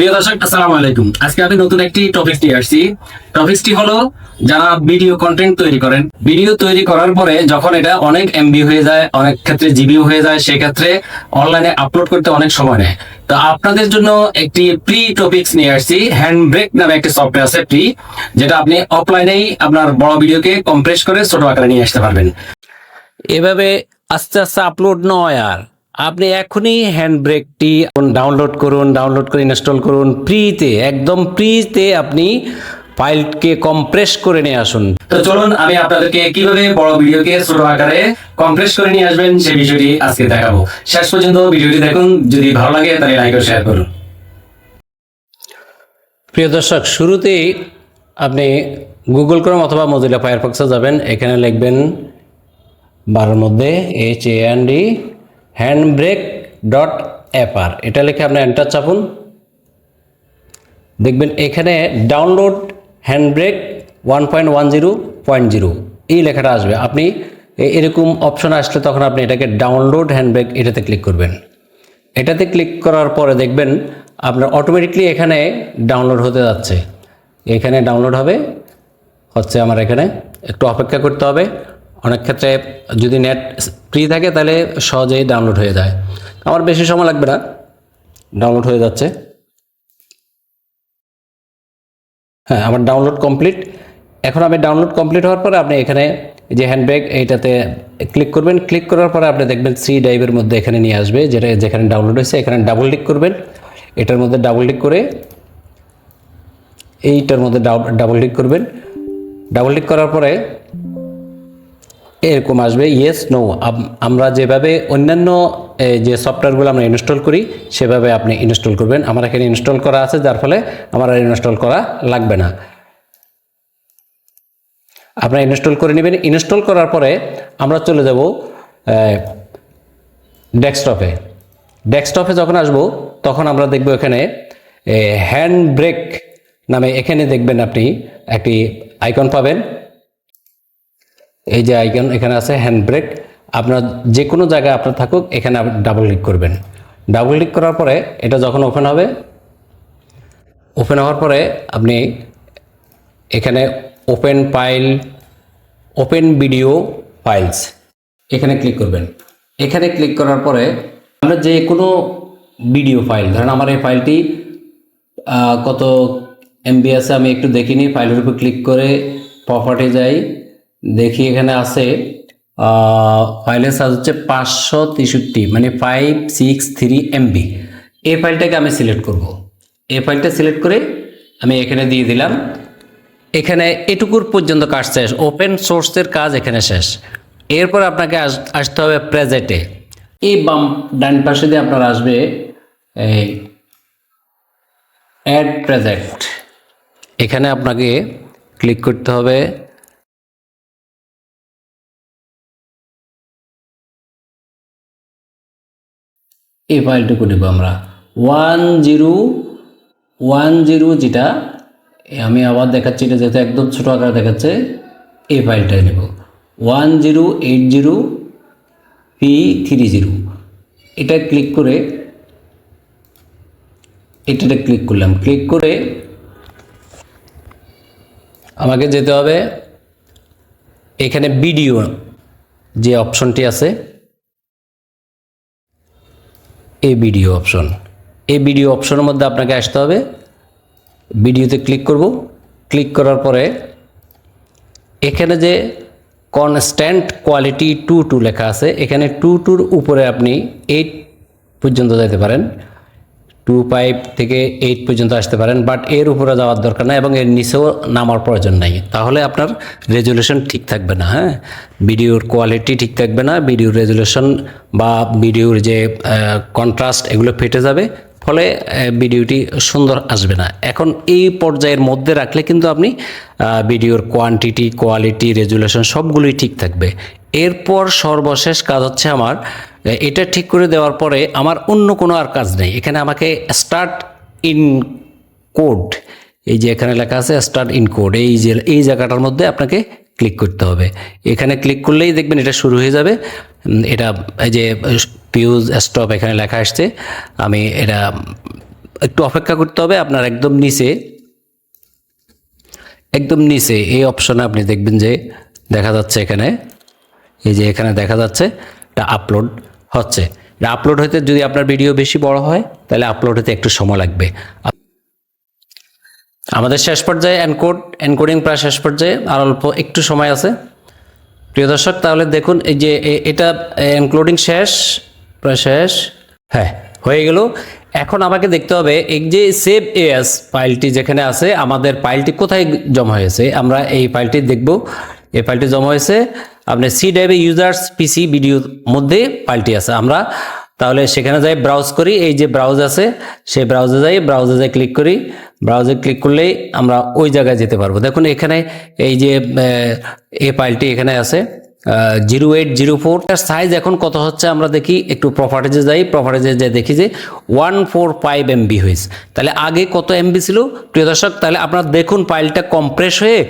প্রিয় দর্শক, আসসালামু আলাইকুম। আজকে আমি নতুন একটি টপিক নিয়ে আসছি। টপিকটি হলো, যারা ভিডিও কন্টেন্ট তৈরি করেন ভিডিও তৈরি করার পরে যখন এটা অনেক এমবি হয়ে যায়, অনেক ক্ষেত্রে জিবিও হয়ে যায়, সেক্ষেত্রে অনলাইনে আপলোড করতে অনেক সময় নেয়। তো আপনাদের জন্য একটি প্রি টপিকস নিয়ে আসছি। হ্যান্ড ব্রেক নামে একটি সফটওয়্যার আছে প্রি যেটা আপনি অফলাইনেই আপনার বড় ভিডিওকে কম্প্রেস করে ছোট আকারে নিয়ে আসতে পারবেন। এভাবে আস্তে আস্তে আপলোড নয় আর। আপনি এখনই হ্যান্ড ব্রেকটি ডাউনলোড করুন ডাউনলোড করে ইনস্টল করুন। ফ্রিতে একদম ফ্রিতে আপনি ফাইলকে কম্প্রেস করে নিয়ে আসুন। তো চলুন, আমি আপনাদেরকে কীভাবে বড় ভিডিওকে ছোট আকারে কম্প্রেস করে নিয়ে আসবেন, সেই বিষয়টি আজকে দেখাবো। শেষ পর্যন্ত ভিডিওটি দেখুন, যদি ভালো লাগে তাহলে লাইক ও শেয়ার করুন। প্রিয় দর্শক, শুরুতেই আপনি গুগল ক্রোম অথবা মজিলা ফায়ারফক্সে যাবেন। এখানে লিখবেন, বারের মধ্যে H A N D hand brake dot upper এটা লিখে আপনি এন্টার চাপুন। দেখবেন এখানে download hand brake one point one zero point zero এই লেখাটা আসবে। আপনি এরকম অপশন আসলে তখন আপনি এটাকে ডাউনলোড হ্যান্ড ব্রেক এটাতে ক্লিক করবেন। এটাতে ক্লিক করার পরে দেখবেন আপনার অটোমেটিকলি এখানে ডাউনলোড হতে যাচ্ছে। এখানে ডাউনলোড হবে। হচ্ছে আমার এখানে একটু অপেক্ষা করতে হবে। অনেক ক্ষেত্রে যদি নেট ফ্রি থাকে, তাহলে সহজেই ডাউনলোড হয়ে যায়। আমার বেশি সময় লাগবে না ডাউনলোড হয়ে যাচ্ছে। হ্যাঁ আমার ডাউনলোড কমপ্লিট এখন আমি ডাউনলোড কমপ্লিট হওয়ার পরে আপনি এখানে যে হ্যান্ডব্যাগ এইটাতে ক্লিক করবেন। ক্লিক করার পরে আপনি দেখবেন সি ড্রাইভের মধ্যে এখানে নিয়ে আসবে, যেটা যেখানে ডাউনলোড হয়েছে, এখানে ডাবল ক্লিক করবেন। এটার মধ্যে ডাবল ক্লিক করে এইটার মধ্যে ডাবল ক্লিক করবেন। ডাবল ক্লিক করার পরে এরকম আসবে ইয়েস নো আমরা যেভাবে অন্যান্য যে সফটওয়্যারগুলো আমরা ইনস্টল করি, সেভাবে আপনি ইনস্টল করবেন। আমার এখানে ইনস্টল করা আছে, যার ফলে আমার আর ইনস্টল করা লাগবে না। আপনারা ইনস্টল করে নেবেন। ইনস্টল করার পরে আমরা চলে যাব ডেস্কটপে ডেস্কটপে যখন আসব, তখন আমরা দেখব এখানে হ্যান্ড ব্রেক নামে এখানে দেখবেন আপনি একটি আইকন পাবেন। এই যে আইকন এখানে আছে হ্যান্ড ব্রেক আপনার যে কোনো জায়গায় আপনার থাকুক, এখানে ডাবল ক্লিক করবেন। ডাবল ক্লিক করার পরে এটা যখন ওপেন হবে ওপেন হওয়ার পরে আপনি এখানে open file open video files এখানে ক্লিক করবেন। এখানে ক্লিক করার পরে আমরা যে কোনো ভিডিও ফাইল ধরেন আমার এই ফাইলটি কত এমবি আছে আমি একটু দেখিনি ফাইলের উপর ক্লিক করে প্রপার্টি যাই। দেখি এখানে আছে ফাইলের সাইজ হচ্ছে পাঁচশো তেষট্টি মানে ফাইভ সিক্স থ্রি এমবি এই ফাইলটাকে আমি সিলেক্ট করব। এই ফাইলটা সিলেক্ট করে আমি এখানে দিয়ে দিলাম। এখানে এটুকুর পর্যন্ত কাজ শেষ ওপেন সোর্সের কাজ এখানে শেষ। এরপর আপনাকে আস- আসতে হবে প্রেজেন্টে এই বাম ডান পাশে দিয়ে আপনার আসবে, এই অ্যাড প্রেজেন্ট এখানে আপনাকে ক্লিক করতে হবে এই ফাইলটুকু নেব আমরা। ওয়ান জিরো ওয়ান জিরো যেটা আমি আবার দেখাচ্ছি এটা যেহেতু একদম ছোটো আকারে দেখাচ্ছে, এই ফাইলটাই নেব। One zero, eight zero, P three zero. এটা ক্লিক করে, এটাতে ক্লিক করলাম। ক্লিক করে, আমাকে যেতে হবে, এখানে ভিডিও যে অপশনটি আছে এই ভিডিও অপশন এই ভিডিও অপশনের মধ্যে আপনাকে আসতে হবে। ভিডিওতে ক্লিক করব। ক্লিক করার পরে এখানে যে কনস্ট্যান্ট কোয়ালিটি টু টু লেখা আছে, এখানে টু টুর উপরে আপনি এইট পর্যন্ত যেতে পারেন। টু ফাইভ থেকে এইট পর্যন্ত আসতে পারেন বাট এর উপরে যাওয়ার দরকার নাই এবং এর নিচেও নামার প্রয়োজন নাই। তাহলে আপনার রেজুলেশন ঠিক থাকবে না হ্যাঁ? ভিডিওর কোয়ালিটি ঠিক থাকবে না, ভিডিওর রেজুলেশন বা ভিডিওর যে কন্ট্রাস্ট এগুলো ফেটে যাবে, ফলে ভিডিওটি সুন্দর আসবে না। এখন এই পর্যায়ের মধ্যে রাখলে কিন্তু আপনি ভিডিওর কোয়ান্টিটি কোয়ালিটি রেজুলেশন সবগুলোই ঠিক থাকবে। এরপর সর্বশেষ কাজ হচ্ছে আমার এটা ঠিক করে দেওয়ার পরে আমার অন্য কোনো আর কাজ নেই। এখানে আমাকে স্টার্ট ইন কোড এই যে এখানে লেখা আছে স্টার্ট ইন কোড এই যে, এই জায়গাটার মধ্যে আপনাকে ক্লিক করতে হবে। এখানে ক্লিক করলেই দেখবেন এটা শুরু হয়ে যাবে। এটা, এই যে পিউজ স্টপ এখানে লেখা আসছে। আমি এটা একটু অপেক্ষা করতে হবে, আপনার একদম নিচে একদম নিচে এই অপশনে আপনি দেখবেন যে দেখা যাচ্ছে এখানে এই যে এখানে দেখা যাচ্ছে এটা আপলোড হচ্ছে। এটা আপলোড হতে যদি আপনার ভিডিও বেশি বড় হয়, তাহলে আপলোড হতে একটু সময় লাগবে। আমাদের শেষ পর্যায়ে এনকোড এনকোডিং প্রায় শেষ পর্যায়ে, আর অল্প একটু সময় আছে। প্রিয় দর্শক, তাহলে দেখুন এই যে এটা এনক্লোডিং শেষ, প্রায় শেষ। হ্যাঁ হয়ে গেল। এখন আমাকে দেখতে হবে এই যে সেভ এস ফাইলটি যেখানে আছে, আমাদের ফাইলটি কোথায় জমা হয়েছে? আমরা এই ফাইলটি দেখব। এই ফাইলটি জমা হয়েছে। আপনার সি ড্রাইভে ইউজার্স পিসি ভিডিওর মধ্যে ফাইলটি আছে। আমরা তাহলে সেখানে যাই ব্রাউজ করি। এই যে ব্রাউজ আছে, সেই ব্রাউজে যাই ব্রাউজে যাই ক্লিক করি। ব্রাউজে ক্লিক করলেই আমরা ওই জায়গায় যেতে পারব। দেখুন, এখানে এই যে এ ফাইলটি এখানে আছে zero eight zero four size এখন কত হচ্ছে আমরা দেখি, একটু প্রপার্টিজে যাই প্রপার্টিজে যাই দেখি যে ওয়ান ফোর ফাইভ এমবি হয়েছে। তাহলে আগে কত এমবি ছিল? প্রিয় দর্শক, তাহলে আপনারা দেখুন ফাইলটা কম্প্রেস হয়ে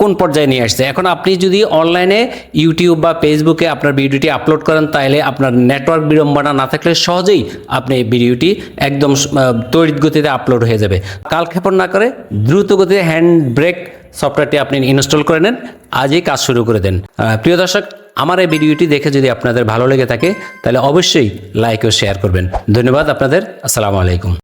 কোন পর্যায়ে নিয়ে আসছে? এখন আপনি যদি অনলাইনে ইউটিউব বা ফেসবুকে আপনার ভিডিওটি আপলোড করেন তাহলে আপনার নেটওয়ার্ক বিড়ম্বনা না থাকলে সহজেই আপনি এই ভিডিওটি একদম তড়িৎ গতিতে আপলোড হয়ে যাবে। কালক্ষেপণ না করে দ্রুত গতিতে হ্যান্ড ব্রেক সফটওয়্যারটি আপনি ইনস্টল করে নেন। আজই কাজ শুরু করে দেন। প্রিয় দর্শক, আমার এই ভিডিওটি দেখে যদি আপনাদের ভালো লেগে থাকে তাহলে অবশ্যই লাইক ও শেয়ার করবেন। ধন্যবাদ আপনাদের। আসসালামু আলাইকুম।